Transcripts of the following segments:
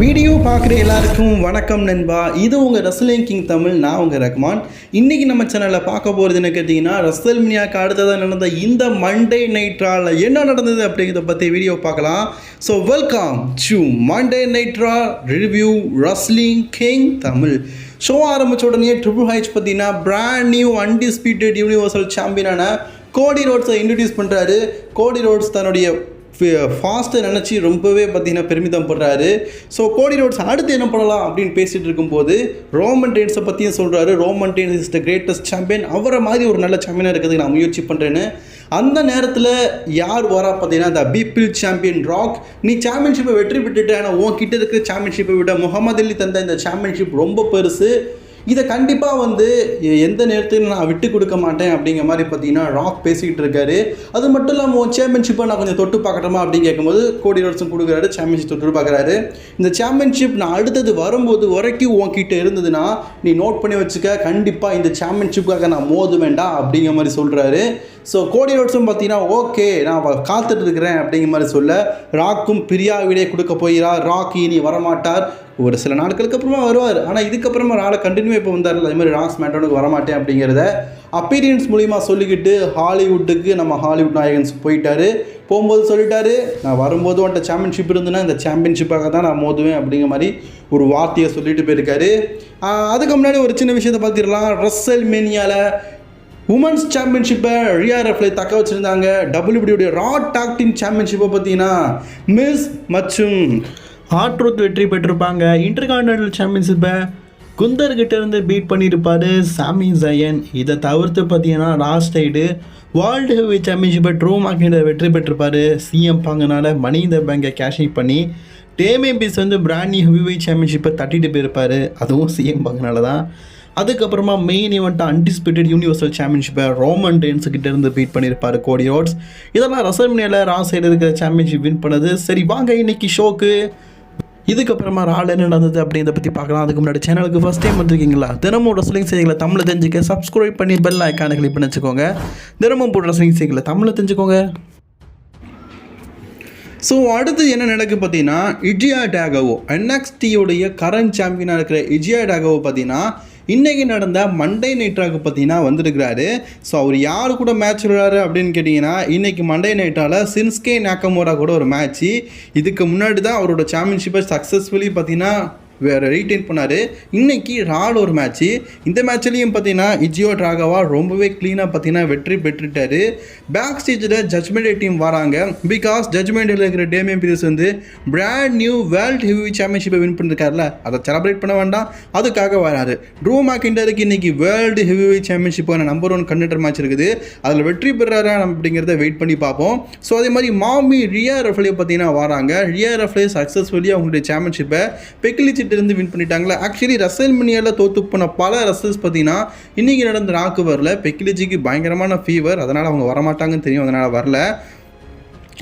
Video பார்க்குற எல்லாருக்கும் வணக்கம் நண்பா. இது உங்கள் ரசலிங் கிங் தமிழ் நான் உங்கள் ரஹ்மான். இன்றைக்கி நம்ம சேனலில் பார்க்க போகிறது என்ன கேட்டிங்கன்னா ரசல் மினியாக்கு அடுத்ததாக நடந்த இந்த மண்டே நைட்ரால் என்ன நடந்தது அப்படிங்கிறத பற்றி வீடியோ பார்க்கலாம். So welcome to Monday night Raw review wrestling king Tamil. Show ஆரம்பிச்ச உடனே ட்ரிபிள் ஹைச் பார்த்தீங்கன்னா பிராண்ட் நியூ அன்டிஸ்பியூட்டட் யூனிவர்சல் சாம்பியனான கோடி ரோட்ஸை இன்ட்ரடியூஸ் பண்ணுறாரு கோடி ரோட்ஸ் தன்னுடைய ஃபாஸ்ட்டை நினச்சி ரொம்பவே பார்த்திங்கன்னா பெருமிதம் படுறாரு. ஸோ கோடி ரோட்ஸ் அடுத்து என்ன பண்ணலாம் அப்படின்னு பேசிகிட்டு இருக்கும்போது ரோமன் டெயின்ஸை பற்றியும் சொல்கிறாரு Roman Reigns is the greatest champion அவரை மாதிரி ஒரு நல்ல சாம்பியனாக இருக்கிறதுக்கு நான் முயற்சி பண்ணுறேன்னு அந்த நேரத்தில் யார் வரா பார்த்தீங்கன்னா இந்த பீப்பிள் சாம்பியன் ராக் நீ சாம்பியன்ஷிப்பை வெற்றி பெற்றுட்டு ஆனால் உன் கிட்ட இருக்கிற சாம்பியன்ஷிப்பை விட முகமது அலி தந்த இந்த சாம்பியன்ஷிப் ரொம்ப பெருசு. இதை கண்டிப்பாக வந்து எந்த நேரத்திலும் நான் விட்டு கொடுக்க மாட்டேன் அப்படிங்கிற மாதிரி பார்த்தீங்கன்னா ராக் பேசிக்கிட்டு இருக்காரு. அது மட்டும் இல்லாமல் சாம்பியன்ஷிப்பை நான் கொஞ்சம் தொட்டு பார்க்கட்டுமா? அப்படின்னு கேட்கும்போது கோடி ரோட்ஸும் கொடுக்குறாரு சாம்பியன்ஷிப் தொட்டு பார்க்குறாரு. இந்த சாம்பியன்ஷிப் நான் அடுத்தது வரும்போது வரைக்கும் உன்கிட்ட இருந்ததுன்னா நீ நோட் பண்ணி வச்சுக்க கண்டிப்பாக இந்த சாம்பியன்ஷிப்புக்காக நான் மோது வேண்டாம் அப்படிங்கிற மாதிரி சொல்கிறாரு ஸோ கோடி ரோட்ஸும் பார்த்தீங்கன்னா ஓகே நான் காத்துட்டு இருக்கிறேன் அப்படிங்கிற மாதிரி சொல்ல ராக்கும் பிரியாவிடே கொடுக்க போகிறார். ராக் இனி வரமாட்டார். ஒரு சில நாட்களுக்கு அப்புறமா வருவார். ஆனால் இதுக்கப்புறமா ராலை கண்டினியூ இப்போ வந்தார்ல அது மாதிரி ராஸ் மேட்டோனுக்கு வரமாட்டேன் அப்படிங்கிறத அப்பீரியன்ஸ் மூலிமா சொல்லிக்கிட்டு ஹாலிவுட்டுக்கு நம்ம ஹாலிவுட் நாயகன்ஸ் போயிட்டாரு. போகும்போது சொல்லிட்டாரு நான் வரும்போது உன்ட்ட சாம்பியன்ஷிப் இருந்துன்னா இந்த சாம்பியன்ஷிப்பாக தான் நான் மோதுவேன் அப்படிங்கிற மாதிரி ஒரு வார்த்தையை சொல்லிட்டு போயிருக்காரு. அதுக்கு முன்னாடி ஒரு சின்ன விஷயத்தை பார்த்துடலாம். ரஸ்ஸல் மேனியாவில் உமன்ஸ் சாம்பியன்ஷிப்பை ரியா ரெஃப்லை தக்க வச்சுருந்தாங்க. டபிள்யூபிடியோடைய ரா டாக்டின் சாம்பியன்ஷிப்பை பார்த்தீங்கன்னா மிஸ் மற்றும் ஆட்ரூத் வெற்றி பெற்றிருப்பாங்க. இன்டர்கான்டினல் சாம்பியன்ஷிப்பை குந்தர்கிட்ட இருந்து பீட் பண்ணியிருப்பாரு சாமி ஜயன். இதை தவிர்த்து பார்த்தீங்கன்னா லாஸ்ட் சைடு வேர்ல்டு ஹெவி சாம்பியன்ஷிப்பை ட்ரூ மார்க்கெட்டை வெற்றி பெற்றிருப்பாரு. சிஎம் பாங்கனால மணி இந்த பேங்கை கேஷிங் பண்ணி டேமே பீஸ் வந்து பிராண்டி ஹெவிவை சாம்பியன்ஷிப்பை தட்டிட்டு போயிருப்பாரு. அதுவும் சிஎம் பாங்கனால தான். அதுக்கப்புறமா மெயின் ஈவெண்ட் அன்டிஸ்பியூட்டட் யூனிவர்சல் சாம்பியன்ஷிப்பை ரோமன் டேன்ஸுக்கிட்ட இருந்து பீட் பண்ணியிருப்பாரு கோடி ரோட்ஸ் இதெல்லாம் ரசமினியில் ரா இருக்கிற சாம்பியன்ஷிப் வின் பண்ணது. சரி வாங்க இன்னைக்கு ஷோக்கு இதுக்கப்புறமா ரால் என்ன நடந்தது அப்படின்றத பற்றி பார்க்கலாம். அதுக்கு முன்னாடி சேனலுக்கு ஃபஸ்ட் டைம் வந்திருக்கீங்களா? தினமும் ரசலிங் செய்திகளை தமிழை தெரிஞ்சுக்க சப்ஸ்கிரைப் பண்ணி பெல் ஐக்கானை கிளிக் பண்ணி வச்சுக்கோங்க. தினமும் போட்டு ரசலிங் செய்திகளை தமிழை தெரிஞ்சுக்கோங்க. ஸோ அடுத்து என்ன நடக்கு பார்த்தீங்கன்னா இஜியா டேகவோ என்எக்ஸ்டியோடைய கரண்ட் சாம்பியனாக இருக்கிற இஜியா டேகவோ பார்த்தீங்கன்னா இன்றைக்கி நடந்த மண்டே நைட்ராக்கு பார்த்தீங்கன்னா வந்திருக்கிறாரு. ஸோ அவர் யார் கூட மேட்ச் விளையாடுறாரு அப்படின்னு கேட்டிங்கன்னா இன்றைக்கி மண்டே நைட்டால் சின்ஸ்கே நாக்கமோரா கூட ஒரு மேட்ச்சு இதுக்கு முன்னாடி தான் அவரோட சாம்பியன்ஷிப்பை சக்ஸஸ்ஃபுல்லி பார்த்தீங்கன்னா ரீட்டைன் பண்ணார். இன்றைக்கி ரால் ஒரு மேட்ச்சு இந்த மேட்ச்லேயும் பார்த்தீங்கன்னா இஜியோ ட்ராகவா ரொம்பவே க்ளீனாக பார்த்தீங்கன்னா வெற்றி பெற்றுட்டாரு. பேக் ஸ்டேஜில் ஜட்மெண்ட் டீம் வராங்க. பிகாஸ் ஜட்மெண்டில் இருக்கிற டேமியன் பீரியஸ் வந்து பிராண்ட் நியூ வேர்ல்ட் ஹெவி சாம்பியன்ஷிப்பை வின் பண்ணிருக்காருல அதை செலப்ரேட் பண்ண வேண்டாம். அதுக்காக வராரு. ட்ரூ மேக்கிண்டருக்கு இன்றைக்கி வேர்ல்டு ஹெவி சாம்பியன்ஷிப்பான நம்பர் ஒன் கண்டெண்டர் மேட்ச் இருக்குது. அதில் வெற்றி பெறாரா அப்படிங்கிறத வெயிட் பண்ணி பார்ப்போம். ஸோ அதே மாதிரி மாமி ரியா ரஃப்லே பார்த்தீங்கன்னா வராங்க. ரியா ரஃப்லே சக்ஸஸ்ஃபுல்லி அவங்களுடைய சாம்பியன்ஷிப்பை பெக்கிலிச்சி கிட்டேருந்து வின் பண்ணிட்டாங்களா. ஆக்சுவலி ரசல் மினியாவில் தோத்து போன பல ரசல்ஸ் பார்த்தீங்கன்னா இன்றைக்கி நடந்த நாக்கு வரல. பெக்கிலிச்சிக்கு பயங்கரமான ஃபீவர் அதனால் அவங்க வரமாட்டாங்கன்னு தெரியும். அதனால் வரல.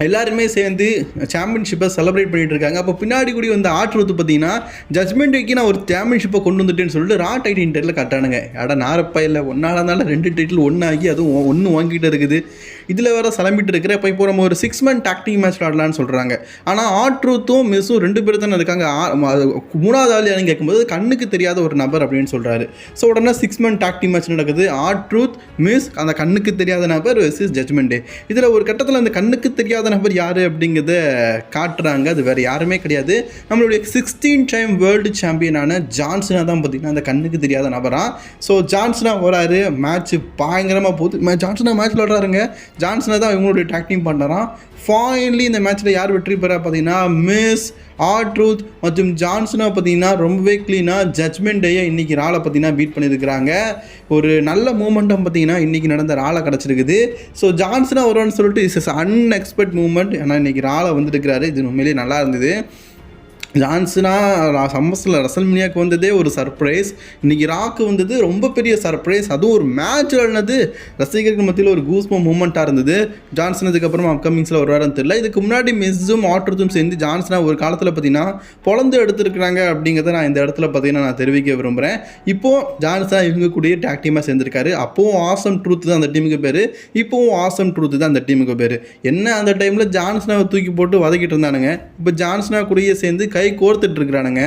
எல்லாருமே சேர்ந்து சாம்பியன்ஷிப்பை செலிப்ரேட் பண்ணிட்டு இருக்காங்க. அப்போ பின்னாடி கூடி வந்த ஆற்றுவது பார்த்தீங்கன்னா ஜட்மெண்ட் டேக்கு நான் ஒரு சாம்பியன்ஷிப்பை கொண்டு வந்துட்டேன்னு சொல்லிட்டு ரா டைட்டில் டைட்டில் கட்டானுங்க அட நாரப்பா இல்லை ஒன்றால் இருந்தாலும் ரெண்டு டைட்டில் ஒன்றாகி அதுவும் ஒன்று வாங்கிட்டு இருக்குது. இதில் வேற சிலம்பிட்டு இருக்கிற இப்போ இப்போ நம்ம ஒரு six man tag team match விளாடலான்னு சொல்கிறாங்க ஆனால் ஆட்ரூத்தும் மிஸ்ஸும் ரெண்டு பேர் தானே இருக்காங்க. மூணாவது ஆள் யாரும் கேட்கும்போது கண்ணுக்கு தெரியாத ஒரு நபர் அப்படின்னு சொல்கிறாரு ஸோ உடனே சிக்ஸ் மந்த் டாக்டிங் மேட்ச் நடக்குது. ஆட்ரூத் மிஸ் அந்த கண்ணுக்கு தெரியாத நபர் வெர்சஸ் ஜட்மெண்ட் டே இதில் ஒரு கட்டத்தில் அந்த கண்ணுக்கு தெரியாத நபர் யார் அப்படிங்கிறத காட்டுறாங்க. அது வேறு யாருமே கிடையாது. நம்மளுடைய சிக்ஸ்டீன் டைம் வேர்ல்டு சாம்பியனான ஜான்சனா தான் பார்த்தீங்கன்னா அந்த கண்ணுக்கு தெரியாத நபராக ஸோ ஜான்சனா வராரு மேட்ச் பயங்கரமாக போகுது. ஜான்சனா மேட்ச் விளாடுறாருங்க ஜான்சனை தான் இவங்களுடைய டாக்டிங் பண்ணுறான். ஃபைனலி இந்த மேட்ச்சில் யார் வெற்றி பெறா பார்த்தீங்கன்னா மிஸ் ஆட்ரூத் மற்றும் ஜான்சனை பார்த்தீங்கன்னா ரொம்பவே க்ளீனாக ஜட்மெண்ட் டேயை இன்றைக்கி ராலை பார்த்தீங்கன்னா பீட் பண்ணியிருக்கிறாங்க. ஒரு நல்ல மூமெண்ட்டும் பார்த்தீங்கன்னா இன்றைக்கி நடந்த ராலை கிடச்சிருக்குது. ஸோ ஜான்சனாக வருவான்னு சொல்லிட்டு இஸ் அன்எக்ஸ்பெக்ட் மூமெண்ட் ஏன்னா இன்றைக்கி ராலை வந்துருக்கிறாரு. இது உண்மையிலேயே நல்லா இருந்தது. ஜான்சனா சம்மஸில் ரசல்மினியாவுக்கு வந்ததே ஒரு சர்ப்ரைஸ் இன்றைக்கி ராக்கு வந்தது ரொம்ப பெரிய சர்ப்ரைஸ் அதுவும் ஒரு மேட்ச் விளாடினது ரசிகர்கள் மத்தியில் ஒரு கூஸ்மோ மூமெண்ட்டாக இருந்தது. ஜான்சன் அதுக்கப்புறம் அப்கமிங்ஸில் வருவாருன்னு தெரியல. இதுக்கு முன்னாடி மிஸ்ஸும் ஆட்ரத்தும் சேர்ந்து ஜான்சனா ஒரு காலத்தில் பார்த்தீங்கன்னா பொழந்து எடுத்திருக்கிறாங்க அப்படிங்கிறத நான் இந்த இடத்துல பார்த்தீங்கன்னா நான் தெரிவிக்க விரும்புகிறேன் இப்போது ஜான்சனா இவங்க கூடயே டேக் டீமாக சேர்ந்துருக்காரு. அப்போவும் ஆசம் ட்ரூத் தான் அந்த டீமுக்கு பேர். இப்போவும் ஆசம் ட்ரூத் தான் அந்த டீமுக்கு பேர். என்ன அந்த டைமில் ஜான்சனாவை தூக்கி போட்டு வதக்கிட்டு இருந்தானுங்க. இப்போ ஜான்சனா கூடயே சேர்ந்து கை கை கோர்த்துட்டு இருக்கிறானுங்க.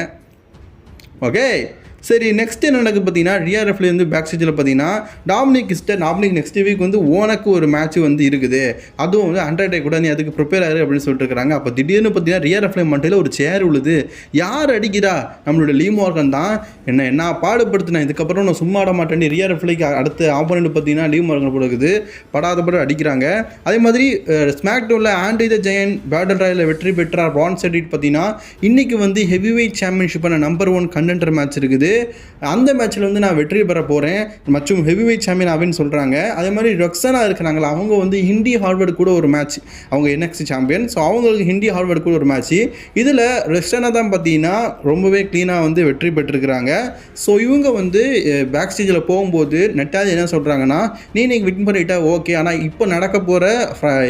ஓகே சரி நெக்ஸ்ட் என்ன நடக்குது பார்த்தீங்கன்னா டிஆர்எஃப்ல வந்து பேக் ஸ்டேஜில் பார்த்தீங்கன்னா டாமினிக் இஸ்டர் டாமினிக் நெக்ஸ்ட் வீக் வந்து ஓனக்கு ஒரு மேட்ச் வந்து இருக்குது. அதுவும் வந்து அண்டர்டே கூட நீ அதுக்கு ப்ரிப்பேர் ஆகிரு அப்படின்னு சொல்லிட்டு இருக்காங்க அப்போ திடீர்னு பார்த்தீங்கன்னா டிஆர்எஃப்ல மண்டையில் ஒரு சேர் உழுது யார் அடிக்கிறா? நம்மளோட லீ மார்கன் தான். என்ன என்ன பாடுபடுத்தினேன் இதுக்கப்புறம் நான் சும்மா ஆட மாட்டேன் ரியார்எஃப்லைக்கு அடுத்த ஆப்போனண்ட் பார்த்தீங்கன்னா லீ மார்கன் இருக்குது. படாத படம் அடிக்கிறாங்க. அதே மாதிரி ஸ்மாக் டவுனில் ஆண்டி த ஜெயன் பேட்டல் ராயில் வெற்றி பெற்றார். பிரான்ஸ் எடிட் பார்த்தீங்கன்னா இன்றைக்கி வந்து ஹெவி வெயிட் சாம்பியன்ஷிப்பான நம்பர் ஒன் கண்டென்டர் மேட்ச் இருக்குது. அந்த மேட்ச்சில் வந்து நான் வெற்றி பெற போகிறேன் மற்றும் ஹெவி வெயிட் சாம்பியன் ஆவேன்னு சொல்கிறாங்க அதே மாதிரி ரொக்ஸனா இருக்கிறாங்களா அவங்க வந்து ஹிந்தி ஹார்வர்டு கூட ஒரு மேட்ச் அவங்க என்எக்சி சாம்பியன் ஸோ அவங்களுக்கு ஹிந்தி ஹார்வர்டு கூட ஒரு மேட்ச் இதில் ரெஸ்டனா தான் பார்த்தீங்கன்னா ரொம்பவே க்ளீனாக வந்து வெற்றி பெற்றிருக்கிறாங்க. ஸோ இவங்க வந்து பேக் ஸ்டேஜில் போகும்போது நெட்டாவது என்ன சொல்கிறாங்கன்னா நீ இன்னைக்கு வின் பண்ணிட்டா ஓகே ஆனால் இப்போ நடக்க போகிற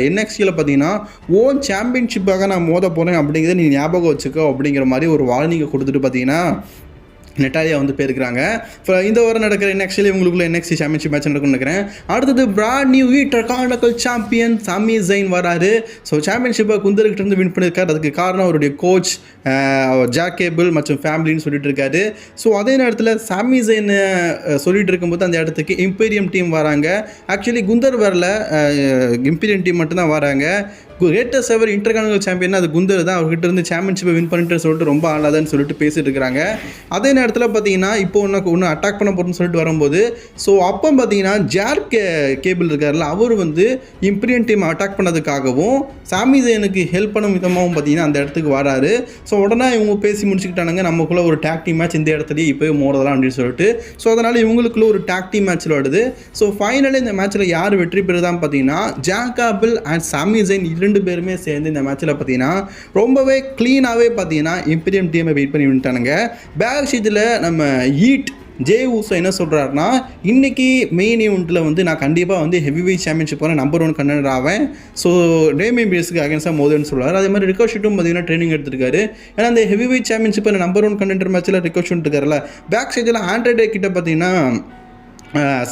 என்எக்ஸியில் பார்த்தீங்கன்னா ஓன் சாம்பியன்ஷிப்பாக நான் மோத போகிறேன் அப்படிங்கிறத நீ ஞாபகம் வச்சுக்கோ அப்படிங்கிற மாதிரி ஒரு வார்னிங்கை கொடுத்துட்டு பார்த்தீங்கன்னா நெட்டாலியா வந்து போயிருக்கிறாங்க இப்போ இந்த வாரம் நடக்கிற நெக்ஸ்ட்ல இவங்களுக்குள்ள என்எக்ஸி சாம்பியன்ஷிப் மேட்ச் நடக்கும்னு நினைக்கிறேன். அடுத்தது பிராட் நியூ இன்டர்கானக்கல் சாம்பியன் சாமி ஜெயின் வராரு. ஸோ சாம்பியன்ஷிப்பை குந்தர்கிட்ட இருந்து வின் பண்ணியிருக்காரு. அதுக்கு காரணம் அவருடைய கோச் ஜாக்கேபிள் மற்றும் ஃபேமிலின்னு சொல்லிட்டு இருக்காரு. ஸோ அதே நேரத்தில் சாமி ஜெயின் சொல்லிட்டு இருக்கும்போது அந்த இடத்துக்கு இம்பீரியம் டீம் வராங்க. ஆக்சுவலி குந்தர் வரல. இம்பீரியன் டீம் மட்டும்தான் வராங்க. கிரேட்டஸ்ட் எவர் இன்டர்கானல் சாம்பியன் அது குந்தர் தான். அவர்கிட்ட இருந்து சாம்பியன்ஷிப்பை வின் பண்ணிட்டு சொல்லிட்டு ரொம்ப ஆளாதான்னு சொல்லிட்டு பேசிட்டு இருக்கிறாங்க. அதே நேரத்தில் பார்த்தீங்கன்னா இப்போ ஒன்று ஒன்று அட்டாக் பண்ண போகிறோம்னு சொல்லிட்டு வரும்போது ஸோ அப்போ பார்த்தீங்கன்னா ஜார் கே கேபிள் இருக்கார்ல அவர் வந்து இம்பீரியன் டீம் அட்டாக் பண்ணதுக்காகவும் சாமி ஜெயனுக்கு ஹெல்ப் பண்ணும் விதமாகவும் பார்த்தீங்கன்னா அந்த இடத்துக்கு வராரு. ஸோ உடனே இவங்க பேசி முடிச்சுக்கிட்டானுங்க நமக்குள்ள ஒரு டாக் டீம் மேட்ச் இந்த இடத்துலயே இப்போயே மோடலாம் அப்படின்னு சொல்லிட்டு. ஸோ அதனால் இவங்களுக்குள்ள ஒரு டேக் டீம் மேட்ச் விளாடுது ஸோ ஃபைனலி இந்த மேட்ச்சில் யார் வெற்றி பெறுதான் பார்த்தீங்கன்னா ஜாக்காபிள் அண்ட் சாமி ஜெயின் இரண்டு பேருமே சேர்ந்து இந்த மேட்ச்சில் பார்த்தீங்கன்னா ரொம்பவே க்ளீனாகவே பார்த்தீங்கன்னா இம்பீரியம் டீமை வெயிட் பண்ணி விட்டானுங்க பேக் இதில் நம்ம ஈட் ஜே ஊசோ என்ன சொல்கிறாருன்னா இன்றைக்கி மெயின் ஈவெண்ட்டில் வந்து நான் கண்டிப்பாக வந்து ஹெவி வெயிட் சாம்பியன்ஷிப் போகிற நம்பர் ஒன் கண்டனர் ஆவேன் ஸோ டேமி பேஸுக்கு அகேன்ஸ்டாக மோதுன்னு சொல்கிறார் அதே மாதிரி ரிகோஷிட்டும் பார்த்தீங்கன்னா ட்ரைனிங் எடுத்திருக்காரு. ஏன்னா அந்த heavy weight championship number one contender மேட்ச்சில் ரிகோஷன் இருக்காருல்ல. பேக் சைடில் ஆண்ட்ராய்டே கிட்ட பார்த்தீங்கன்னா ரா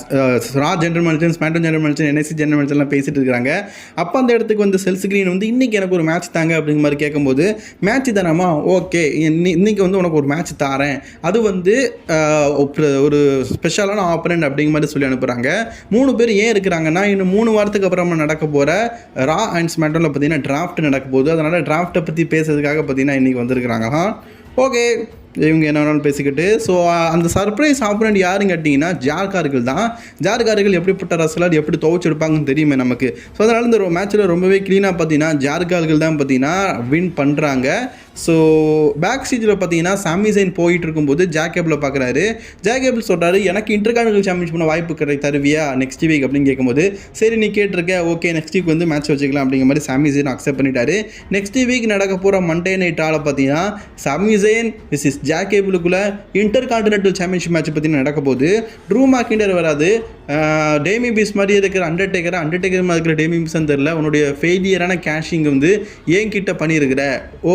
ஜென்ரல் மேனேஜர் ஸ்மாண்டன் ஜென்ரல் மேனேஜர் என்எஸ்சி ஜென்ரல் மேனேஜர்லாம் பேசிட்டு இருக்காங்க. அப்போ அந்த இடத்துக்கு வந்து செல்ஸ் கிரீன் வந்து இன்றைக்கி எனக்கு ஒரு மேட்ச் தாங்க அப்படிங்கிற மாதிரி கேட்கும்போது மேட்ச் தானாமா ஓகே இன்னைக்கு வந்து உனக்கு ஒரு மேட்ச் தாரேன். அது வந்து ஒரு- ஸ்பெஷலான ஆப்பரண்ட் அப்படிங்கிற மாதிரி சொல்லி அனுப்புகிறாங்க மூணு பேர் ஏன் இருக்கிறாங்கன்னா இன்னும் மூணு வாரத்துக்கு அப்புறமா நடக்க போகிற ரா அண்ட் ஸ்மாண்டனில் பார்த்தீங்கன்னா டிராஃப்ட் நடக்க போகுது. அதனால் டிராஃப்ட்டை பற்றி பேசுறதுக்காக பார்த்தீங்கன்னா இன்றைக்கி வந்திருக்கிறாங்க. ஓகே. இவங்க என்ன வேணாலும் பேசிக்கிட்டு ஸோ அந்த சர்ப்ரைஸ் ஆப்பனண்ட் யாருன்னு கேட்டிங்கன்னா ஜார்கார்கள் தான். ஜார்கார்கள் எப்படிப்பட்ட ரசலர் எப்படி துவச்சிருப்பாங்கன்னு தெரியுமே நமக்கு. ஸோ அதனால் இந்த மேட்ச்சில் ரொம்பவே க்ளீனாக பார்த்தீங்கன்னா ஜார்கார்கள் தான் பார்த்தீங்கன்னா வின் பண்ணுறாங்க ஸோ பேக் ஸ்டேஜில் பார்த்தீங்கன்னா சாமிசைன் போயிட்டு இருக்கும்போது ஜாக்கேபில் பார்க்குறாரு ஜாக்கேபிள் சொல்கிறாரு எனக்கு இன்டர்கானல் சாம்பியன்ஷிப் பண்ண வாய்ப்பு கிடை தருவியா நெக்ஸ்ட் வீக் அப்படின்னு கேட்கும்போது சரி நீ கேட்டிருக்க ஓகே நெக்ஸ்ட் வீக் வந்து மேட்ச் வச்சுக்கலாம் அப்படிங்கிற மாதிரி சாமிசைன் அக்செப்ட் பண்ணிட்டாரு. நெக்ஸ்ட் வீக் நடக்க போகிற மண்டே நைட் ஆள பார்த்தீங்கன்னா சாமிசைன் விஸ் இஸ் ஜாக்கேபிளுக்குள்ளே இன்டர் கான்டினென்டல் சாம்பியன்ஷிப் மேட்ச் பார்த்தீங்கன்னா நடக்க போது ட்ரூ மாக்கிண்டர் வராது. டேமி பீஸ் மாதிரி இருக்கிற அண்டர்டேக்கர் அண்டர்டேக்கர் மாதிரி இருக்கிற டேமி பீஸ் தெரில உன்னுடைய ஃபெயிலியரான கேஷிங் வந்து ஏன் கிட்ட பண்ணியிருக்கிற.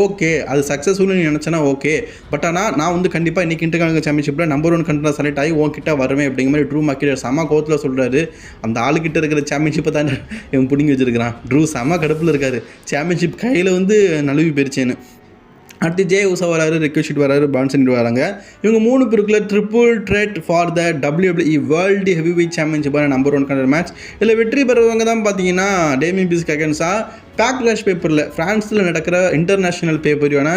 ஓகே அது சக்ஸஸ்ஃபுல்னு நீ நினச்சனா ஓகே பட் ஆனால் நான் வந்து கண்டிப்பாக இன்றைக்கி இன்டர்கானல் சாம்பியன்ஷிப்பில் நம்பர் ஒன் கண்டென்ட் செலக்ட் ஆகி உன்கிட்ட வருவேன் அப்படிங்கிற மாதிரி ட்ரூ மாக்கிட்டர் செம கோத்தில் சொல்கிறாரு அந்த ஆளுக்கிட்ட இருக்கிற சாம்பியன்ஷிப்பை தான் இவன் பிடிங்கி வச்சிருக்கிறான். ட்ரூ செம கடுப்பில் இருக்காரு. சாம்பியன்ஷிப் கையில் வந்து நழுவி போயிருச்சேன்னு. அடுத்து ஜே உசா வராரு ரிக்வெஸ்ட் வராரு பான்சன் வராங்க. இவங்க மூணு பேருக்குள்ள triple threat for the WWE world heavy weight சாம்பியன்ஷிப்பான number one contender match இதில் வெற்றி பெறவங்க தான் பார்த்தீங்கன்னா டேமி பிஸ்க் அகேன்ஸா பேக் கிளாஷ் பேப்பரில் ஃப்ரான்ஸில் நடக்கிற இன்டர்நேஷ்னல் பேப்பரியான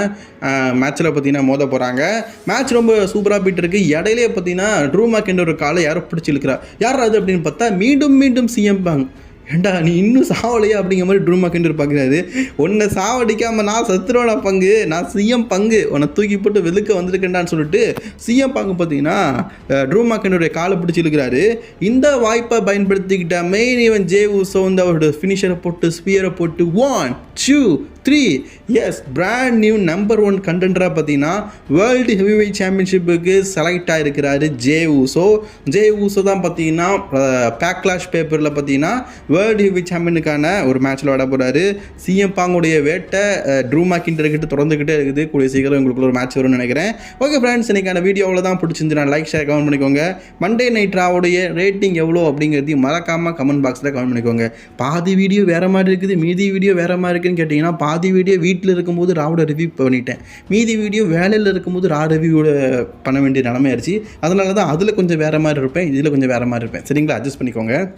மேட்ச்சில் பார்த்தீங்கன்னா மோத போகிறாங்க மேட்ச் ரொம்ப சூப்பராக போயிட்டு இருக்கு. இடையிலே பார்த்தீங்கன்னா ட்ரூ என்ற ஒரு காலை யாரோ பிடிச்சிருக்கிறா யார் அது அப்படின்னு பார்த்தா மீண்டும் மீண்டும் சிஎம் பாங் ஏண்டா நீ இன்னும் சாவலையா அப்படிங்கிற மாதிரி ட்ரூ மாக்கிண்டர் பார்க்குறாரு உன்னை சாவடிக்காமல் நான் சத்துருவான பங்கு? நான் சிஎம் பங்கு. உன்னை தூக்கி போட்டு வெளுக்க வந்திருக்கேன்டான்னு சொல்லிட்டு சிஎம் பங்கு பார்த்தீங்கன்னா ட்ரூ மாக்கிண்டருடைய காலை பிடிச்சி இழுக்கிறாரு. இந்த வாய்ப்பை பயன்படுத்திக்கிட்ட மெயின் இவன் ஜே உசோ வந்து அவரோட ஃபினிஷரை போட்டு ஸ்பியரை போட்டு one two three yes brand new number one கண்டென்டராக பார்த்தீங்கன்னா வேர்ல்டு ஹெவிவெயிட் சாம்பியன்ஷிப்புக்கு செலக்ட் ஆகிருக்கிறாரு ஜே ஊசோ ஜே ஊசோ தான் பார்த்தீங்கன்னா பேக்லாஷ் பேப்பரில் பார்த்தீங்கன்னா வேர்ல்டு ஹெவி சாம்பியனுக்கான ஒரு மேட்ச்சில் விட போகிறாரு சிஎம் பாங்குடைய வேட்டை ட்ரூ மாக்கின்ற கிட்ட தொடர்ந்துக்கிட்டே இருக்குது. கூடிய சீக்கிரம் உங்களுக்குள்ள ஒரு மேட்ச் வரும்னு நினைக்கிறேன். ஓகே ஃப்ரெண்ட்ஸ் இன்னைக்கான வீடியோவில் தான் பிடிச்சிருந்துச்சு லைக் ஷேர் கமெண்ட் பண்ணிக்கோங்க. மண்டே நைட்ராவுடைய ரேட்டிங் எவ்வளோ அப்படிங்கிறதையும் மறக்காமல் கமெண்ட் பாக்ஸில் கமெண்ட் பண்ணிக்கோங்க. பாதி வீடியோ வேறு மாதிரி இருக்குது மீதி வீடியோ வேறு மாதிரி இருக்குதுன்னு கேட்டிங்கன்னா பாதி பாதி வீடியோ வீட்டில் இருக்கும்போது ராவோட ரிவ்யூ பண்ணிட்டேன். மீதி வீடியோ வேலையில் இருக்கும்போது ரா ரிவ்யூட பண்ண வேண்டிய நிலமையாயிருச்சு அதனால தான் அதில் கொஞ்சம் வேறு மாதிரி இருப்பேன் இதில் கொஞ்சம் வேறு மாதிரி இருப்பேன். சரிங்களா? அட்ஜஸ்ட் பண்ணிக்கோங்க.